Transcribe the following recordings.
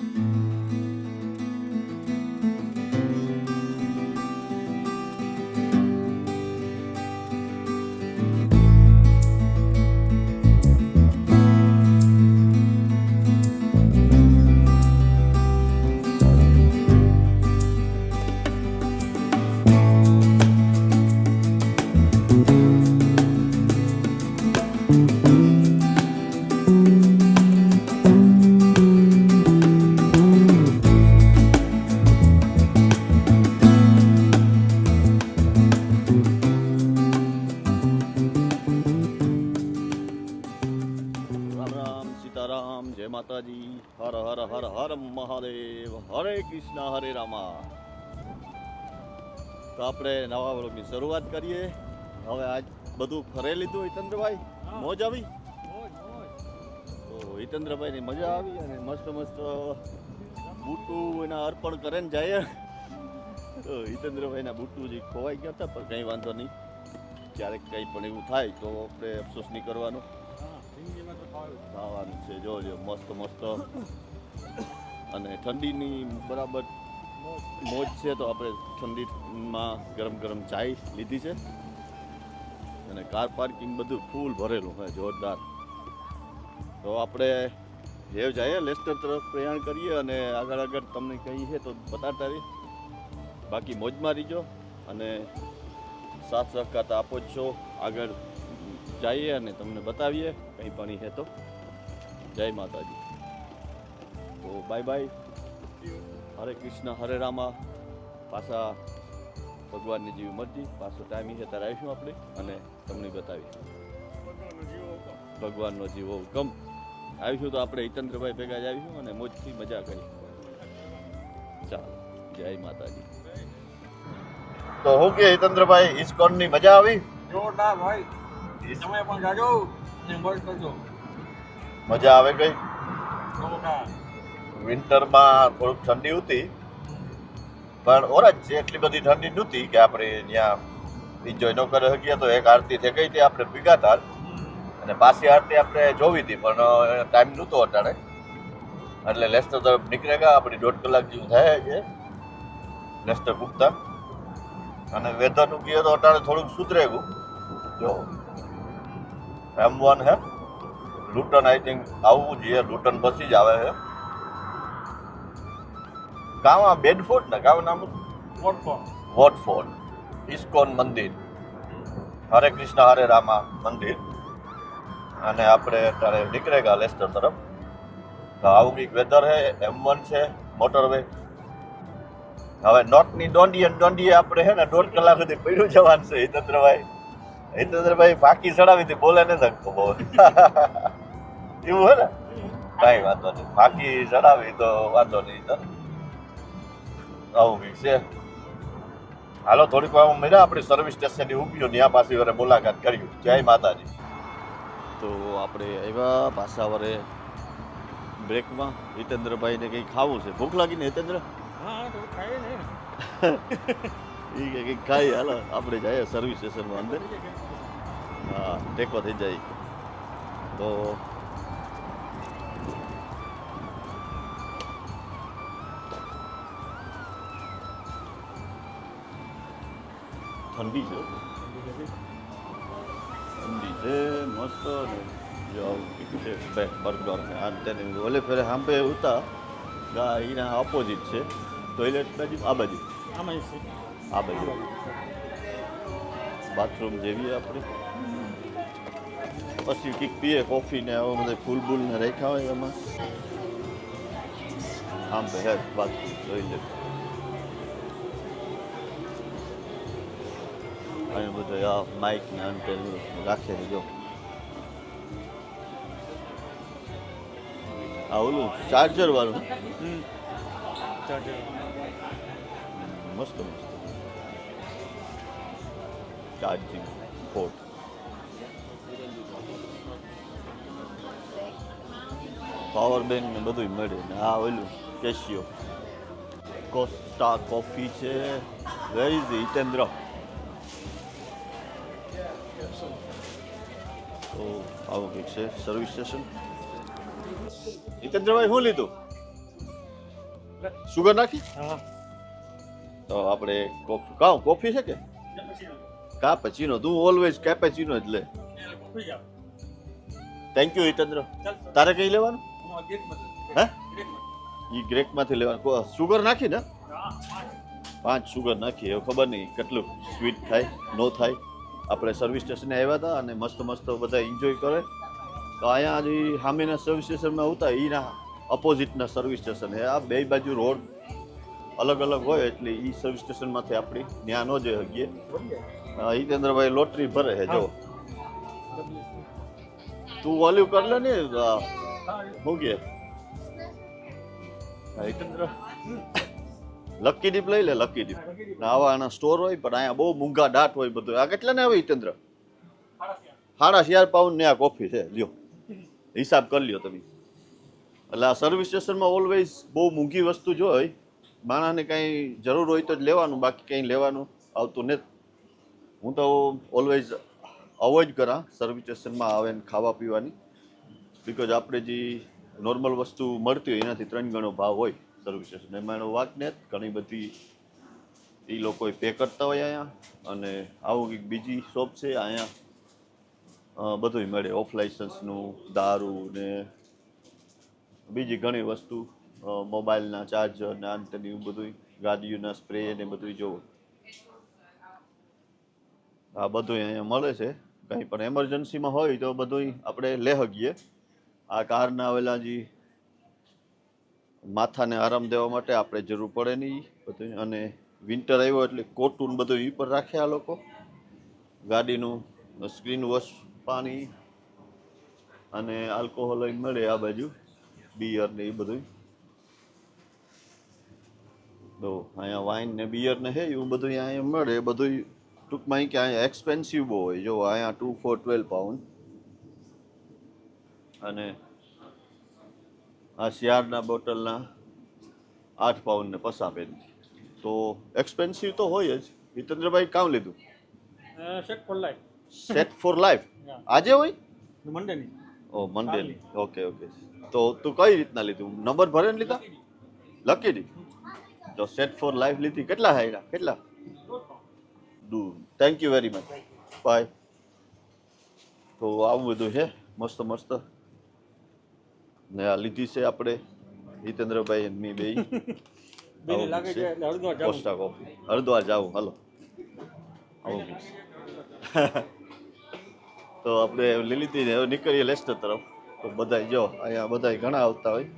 રામ કૃષ્ણ તો આપણે નવા વર્ગની શરૂઆત કરીએ. હવે આજ બધું ફરે લીધું હિતેન્દ્રભાઈ. મોજ આવી? તો હિતેન્દ્રભાઈની મજા આવી અને મસ્ત મસ્ત બુટું એના અર્પણ કરે ને જાય. તો હિતેન્દ્રભાઈના બુટું જે ખોવાઈ ગયા હતા પણ કંઈ વાંધો નહીં. ક્યારેક કંઈ પણ એવું થાય તો આપણે અફસોસ નહીં કરવાનો. ખાવાનું છે જોજો મસ્ત મસ્ત. અને ઠંડીની બરાબર મોજ છે તો આપણે ઠંડીમાં ગરમ ગરમ ચાય લીધી છે. અને કાર પાર્કિંગ બધું ફૂલ ભરેલું હોય જોરદાર. તો આપણે જેવ જઈએ, લેસ્ટર તરફ પ્રયાણ કરીએ અને આગળ આગળ તમને કહીએ તો બતાડતા રહીએ. બાકી મોજમાં રહીજો અને સાથ સહકાર આપો જ છો. આગળ જઈએ અને તમને બતાવીએ, કંઈ પણ હે તો. જય માતાજી. તો બાય બાય હરે કૃષ્ણ હરે રામા. પાછા ભગવાનની જેવી મરજી પાછો ટાઈમ છે ત્યારે આવીશું આપણે અને તમને બતાવીએ ભગવાનનો જીવો હુકમ. ભગવાનનો જીવો હુકમ આવીશું તો આપણે હિતેન્દ્રભાઈ ભેગા જ આવીશું અને મોજથી મજા કરી ચાલો જય માતાજી. તો હું કે હિતેન્દ્રભાઈ ઇસ્કોનની મજા આવી? જોરદાર ભાઈ. તમે પણ જાજો ને મોજ કરજો. મજા આવે કઈ? જોરદાર. વિન્ટરમાં થોડુંક ઠંડી હતી, પણ ઓરજ છે, એટલી બધી ઠંડી નહોતી કે આપણે ત્યાં એન્જોય ન કરી શકીએ. તો એક આરતી થઈ ગઈ હતી, આપણે ભેગા હતા અને પાછી આરતી આપણે જોવી હતી, પણ ટાઈમ નહોતો અટાણે. એટલે લેસ્ટર તરફ નીકળે ગયા આપણી દોઢ કલાક જેવું થાય છે. લેસ્ટર ગુપ્તા અને વેધરનું કહીએ તો અટાણે થોડુંક સુધરે ગયું જો એમ વન હે. લુટન આઈ થિંક આવવું જોઈએ લુટન બસી જ આવે છે. કાવા બેડફોર્ડ ને ગામ નામ વોટફોર્ડ ઇસ્કોન મંદિર. હરે કૃષ્ણ હરે રામા મંદિર. અને આપણે અત્યારે નીકળે ગયા લેસ્ટર તરફ. તો આવું કંઈક વેધર છે એમ વન છે મોટરવે હવે નોટની દોંડી અને દોંડીએ આપણે છે ને દોઢ કલાક સુધી પડ્યું જવાનું છે હિતેન્દ્રભાઈ. હિતેન્દ્રભાઈ ફાંકી ચડાવી હતી બોલે ને શકતો બહુ. એવું હે ને? કાંઈ વાંધો નહીં. ફાંકી ચડાવી તો વાંધો નહીં આવું કંઈક છે. હાલો થોડીક વાર મળ્યા આપણી સર્વિસ સ્ટેશનની ઊભી ત્યાં પાછી વરે મુલાકાત કર્યું જય માતાજી. તો આપણે આવ્યા પાછા વરે બ્રેકમાં હિતેન્દ્રભાઈને કંઈ ખાવું છે? ભૂખ લાગીને હિતેન્દ્ર? હા તો ખાઈએ એ કે કંઈક ખાઈ હાલો આપણે જઈએ સર્વિસ સ્ટેશનમાં અંદર. હા ટેકો થઈ જાય. તો ઠંડી છે ઠંડી છે મસ્ત છે બે બર્ગર ને આ તેને ઓલે ફેરે સાંભે ઉતા ગા એના ઓપોઝિટ છે ટોયલેટ બાજુ આ બાજુ છે આ બાજુ બાથરૂમ જેવી આપણે પછી કંઈક પીએ કોફી ને આવા બધા ફૂલ બૂલ ને રાખ્યા હોય એમાં આમ બે હે બાથરૂમ જોઈ બધું આ માઇક ને આમ તેમ રાખે છે જો. આ ઓલું ચાર્જર વાળું? ચાર્જર મસ્ત મસ્ત. ચાર્જિંગ પોર્ટ પાવર બેંક ને બધું મળે ને આ ઓલું કેશિયો કોસ્ટા કોફી છે. વેર ઇઝ હિતેન્દ્ર આવું કંઈક છે સર્વિસ સ્ટેશન હિતેન્દ્રભાઈ શું લીધું? સુગર નાખી? હા. તો આપણે કોફી કાં કોફી છે કે? કાપેચીનો તું ઓલવેઝ કેપેચીનો જ લે. થેન્ક યુ હિતેન્દ્ર તારે કઈ લેવાનું? હે? એ ગ્રેકમાંથી લેવાનું. સુગર નાખી ને? પાંચ. સુગર નાખી એવું ખબર નહીં કેટલું સ્વીટ થાય નો થાય. આપણે સર્વિસ સ્ટેશને આવ્યા હતા અને મસ્ત મસ્ત બધા એન્જોય કરે. તો અહીંયા જે સામેના સર્વિસ સ્ટેશનમાં આવતા એના અપોઝિટના સર્વિસ સ્ટેશન એ આ બે બાજુ રોડ અલગ અલગ હોય એટલે એ સર્વિસ સ્ટેશનમાંથી આપણી ત્યાં ન જઈ શકીએ. હિતેન્દ્રભાઈ લોટરી ભરે છે જો તું વોલ્યુ કર લે ને હું કે હિતેન્દ્ર. લકી ડીપ લઈ લે લકી ડીપ આવા આના સ્ટોર હોય, પણ અહીંયા બહુ મૂંઘા દાટ હોય બધું. આ કેટલા ને આવે હિતેન્દ્ર? સાડા શિયાર પાઉન્ડ ને આ કોફી છે. લ્યો. હિસાબ કરી લ્યો તમે. એટલે આ સર્વિસ સ્ટેશનમાં ઓલવેઝ બહુ મૂંઘી વસ્તુ જો હોય. માણસને કાંઈ જરૂર હોય તો જ લેવાનું, બાકી કંઈ લેવાનું આવતું નથી. હું તો ઓલવેઝ અવોઇડ કરા સર્વિસ સ્ટેશનમાં આવે ને ખાવા પીવાની. બિકોઝ આપણે જે નોર્મલ વસ્તુ મળતી હોય, એનાથી ત્રણ ગણો ભાવ હોય. સર્વિસ સ્ટેશન એમાં એનો વાક ને ઘણી બધી એ લોકો પે કરતા હોય અહીંયા. અને આવું કંઈક બીજી શોપ છે અહીંયા. બધુંય મળે. ઓફ લાઇસન્સનું દારૂ ને બીજી ઘણી વસ્તુ. મોબાઈલના ચાર્જર ને આંતરની એવું બધું ગાડીઓના સ્પ્રે ને બધું જોવો. આ બધું અહીંયા મળે છે. કંઈ પણ એમરજન્સીમાં હોય તો બધું આપણે લે શકીએ આ કારના આવેલા જે માથાને આરામ દેવા માટે આપણે જરૂર પડે નહીં બધું અને વિન્ટર આવ્યો એટલે કોટુન બધું એ પર રાખે આ લોકો. ગાડીનું, સ્ક્રીન વોશ, પાણી અને આલ્કોહોલ મળે આ બાજુ. બિયર ને એ બધું તો અહીંયા વાઇન ને બિયર ને હે, એવું બધું અહીંયા મળે. બધું ટૂંકમાં કે અહીંયા એક્સપેન્સિવ બહુ હોય. જો, અહીંયા ટુ ફોર ટ્વેલ્વ પાઉન્ડ અને આ શિયાળના બોટલના આઠ પાઉન્ડને પસા પેન તો એક્સપેન્સિવ તો હોય જ. હિતેન્દ્રભાઈ કામ લીધું? Set for life set for life આજે હોય? મંડે ની ઓ મંડે ઓકે ઓકે. તો તું કઈ રીતના લીધું? નંબર ભરે લીધા? લકી તો સેટ ફોર લાઈફ લીધી. કેટલા હાયરા? કેટલા? Do thank you very much bye તો આવું બધું છે. મસ્ત મસ્ત. ને આ લીધી છે આપણે હિતેન્દ્રભાઈ એમની બે કોસ્ટા કોફી હરદ્વાર જાઉં. હાલો. આવું તો આપણે લઈ લીધી ને હવે નીકળીએ લેસ્ટર તરફ. તો બધા જો અહીંયા બધા ઘણા આવતા હોય.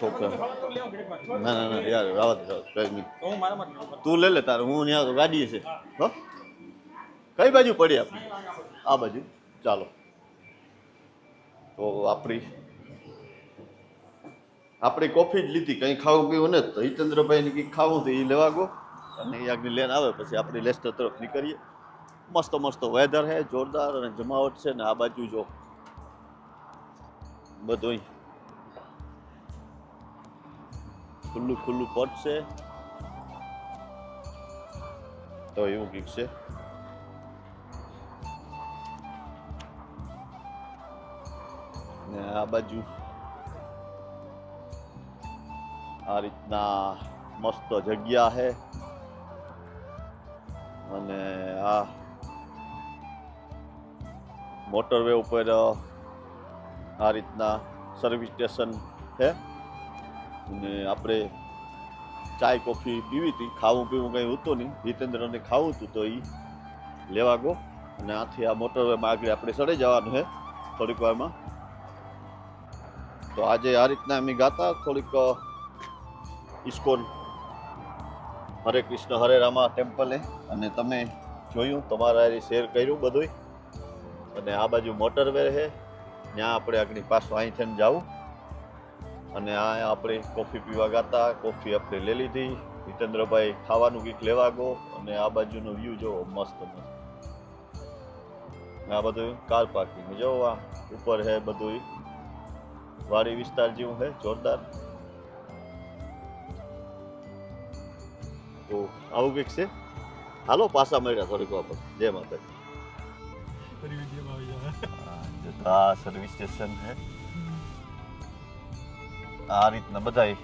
છોકરા ના ના ના યાર આવત કઈ નહીં. તો લે લે તારે હું ત્યાં ગાડી છે. હો? કઈ બાજુ પડી આપણે? આ બાજુ. ચાલો. તો આપણી આપણી કોફી જ લીધી. કંઈ ખાવું પીવું ને તો હિતેન્દ્રભાઈને કંઈક ખાવું તો એ લેવા ગો અને એ લેન આવે. પછી આપણે લેસ્ટર તરફ નીકળીએ. મસ્ત મસ્ત વેધર છે, જોરદાર અને જમાવટ છે. ને આ બાજુ જો બધું ખુલ્લું ખુલ્લું પટ છે. તો એવું કંઈક છે. ને આ બાજુ. આ રીતના મસ્ત જગ્યા છે અને આ મોટરવે ઉપર આ રીતના સર્વિસ સ્ટેશન છે અને આપણે ચાય, કોફી પીવી હતી. ખાવું પીવું કંઈ હતું નહીં. જીતેન્દ્રને ખાવું હતું તો એ લેવા ગો અને આથી આ મોટરવેમાં આગળ આપણે ચડી જવાનું છે થોડીક વારમાં. તો આજે આ રીતના અમે ગાતા. થોડીક ઇસ્કોન હરે કૃષ્ણ, હરે રામા ટેમ્પલે અને તમે જોયું, તમારા એ શેર કર્યું બધુંય. અને આ બાજુ મોટરવે છે ત્યાં આપણે આગળ પાછું અહીંથી જવું. અને આ આપણે કોફી પીવા ગાતા. કોફી આપણે લઈ લીધી. જીતેન્દ્રભાઈ ખાવાનું કંઈક લેવા ગો. અને આ બાજુનો વ્યૂ જોવો મસ્ત મસ્ત. આ બધું કાર પાર્કિંગ જોવો આ ઉપર છે બધું વાડી વિસ્તાર જેવું છે જોરદાર. તો આવું કંઈક છે? હાલો પાછા મળ્યા થોડીક વાર જય માતા આ સર્વિસ સ્ટેશન છે. આ રીતના બધાય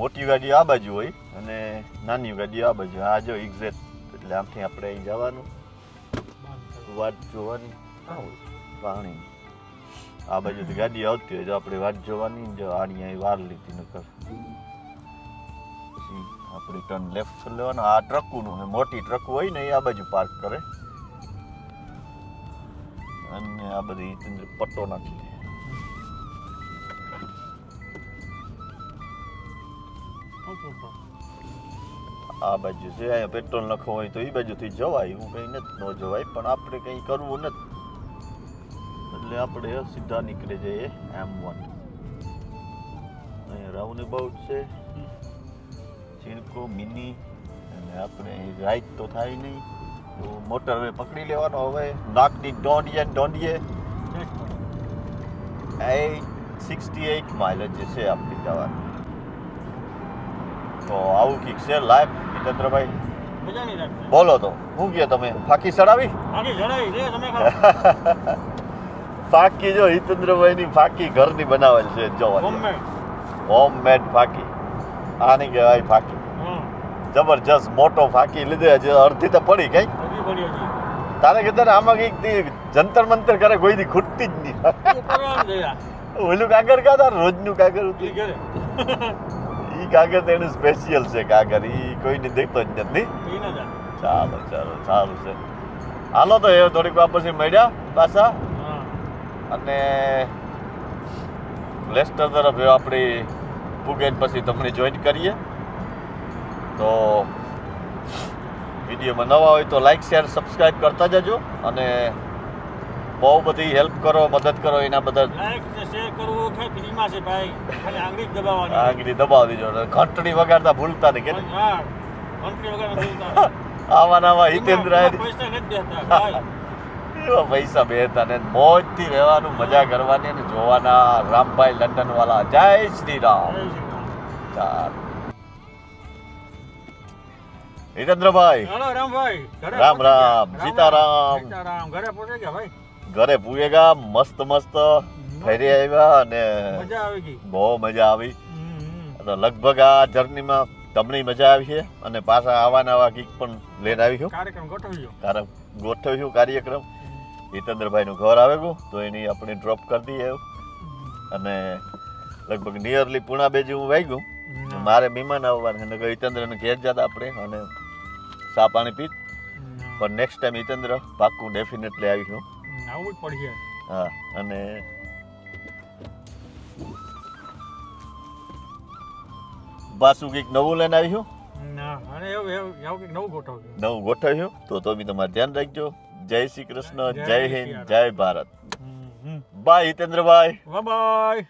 મોટી ગાડી આ બાજુ હોય અને નાની ગાડી આ બાજુ. આ જો એક્ઝેક્ટ એટલે આમથી આપણે અહીં જવાનું. વાત જોવાની. પાણી આ બાજુથી ગાડી આવતી હોય તો આપણે વાટ જોવાની જો આની વાર લીધી નકર. આપણે ટર્ન લેફ્ટ કરી લેવાનો. આ ટ્રકનું મોટી ટ્રક હોય ને એ આ બાજુ પાર્ક કરે. અને આ બધી પટ્ટો નાખી આ બાજુ છે, અહીંયા પેટ્રોલ નખવું હોય તો એ બાજુથી જવાય. હું કંઈ નથી, ન જવાય. પણ આપણે કંઈ કરવું નથી. એટલે આપણે સીધા નીકળી જઈએ એમ વન અહીંયા રાઉન્ડ અબાઉટ છે ચીણકો મિની અને આપણે રાઈટ તો થાય નહીં તો મોટર વે પકડી લેવાનો હવે નાકની દોંડીએ ને દોંડીએ એટ સિક્સટી એઇટ માઇલેજ જે છે આપણી જવાની તો આવું કંઈક છે લાઈફ જીતેન્દ્રભાઈ મજાની રાત બોલો તો શું કહો તમે ફાકી ચડાવી આગે જણાવી દે તમે ખાઓ ફાકી જો હિતેન્દ્રભાઈ ની ફાકી ઘરની બનાવેલ છે જોવા હોમ મેડ ફાકી. આની કહેવાય ફાકી. જબરજસ્ત મોટો ફાકી લીધે છે અડધી તો પડી કઈ હજી કે હજી. તારે કીધું આમાં કંઈક જંતર મંતર કરે કોઈ દી ખૂટતી જ નહીં. ઓલું કાગર કાતા રોજનું કાગર ઘરે ઈ કાગર તો એનું સ્પેશિયલ છે કાગર ઈ કોઈને દેખતો જ નથી. ચાલો ચાલો સારું છે. હાલો તો એ થોડીક વાર પછી મળ્યા પાછા. અને લેસ્ટર તરફ આપણી પુગેન પછી તમને જોઈન કરીએ. તો વિડીયોમાં નવા હોય તો લાઈક શેર સબસ્ક્રાઈબ કરતા જજો અને બહુ બધી હેલ્પ કરો મદદ કરો એના ખાલી આંગળી દબાવી દેજો ઘંટડી વગાડતા ભૂલતા નહીં કે. આવા નાવા હિતેન્દ્ર એમાં પૈસા બે એવા બેતા ને મોજથી રહેવાનું મજા કરવાની અને જોવાના રામભાઈ લંડન વાળા જય શ્રી રામ. ચાલ. હાલો રામભાઈ. રામ રામ, સીતારામ. સીતારામ. ઘરે પહોંચી ગયા ભાઈ. ઘરે પૂગેગા મસ્ત મસ્ત ફરી આવ્યા અને મજા આવી ગઈ. બહુ મજા આવી. તો લગભગ આ જર્નીમાં તમને મજા આવી છે અને પાછા આવા નવા ગીક પણ લઈને આવી છું. કાર્યક્રમ ગોઠવ્યું કાર્યક્રમ. હિતેન્દ્રભાઈનું ઘર આવે ગયું તો એની આપણે ડ્રોપ કરી દઈએ અને લગભગ નિયરલી પૂણા બે જેવું ગયું. મારે મહેમાન આવવાનું એને હિતેન્દ્રને ઘેર જતા આપણે અને ચા પાણી પીત પણ નેક્સ્ટ ટાઈમ હિતેન્દ્ર પાક્કું ડેફિનેટલી આવીશું આવવું જ પડશે. હા અને પાછું કંઈક નવું લઈને આવીશું એવું એવું એવું નવું ગોઠવ્યું નવું ગોઠવ્યું? તો તો બી તમારે ધ્યાન રાખજો. જય શ્રી કૃષ્ણ જય હિન્દ જય ભારત. બાય હિતેન્દ્રભાઈ. બાય.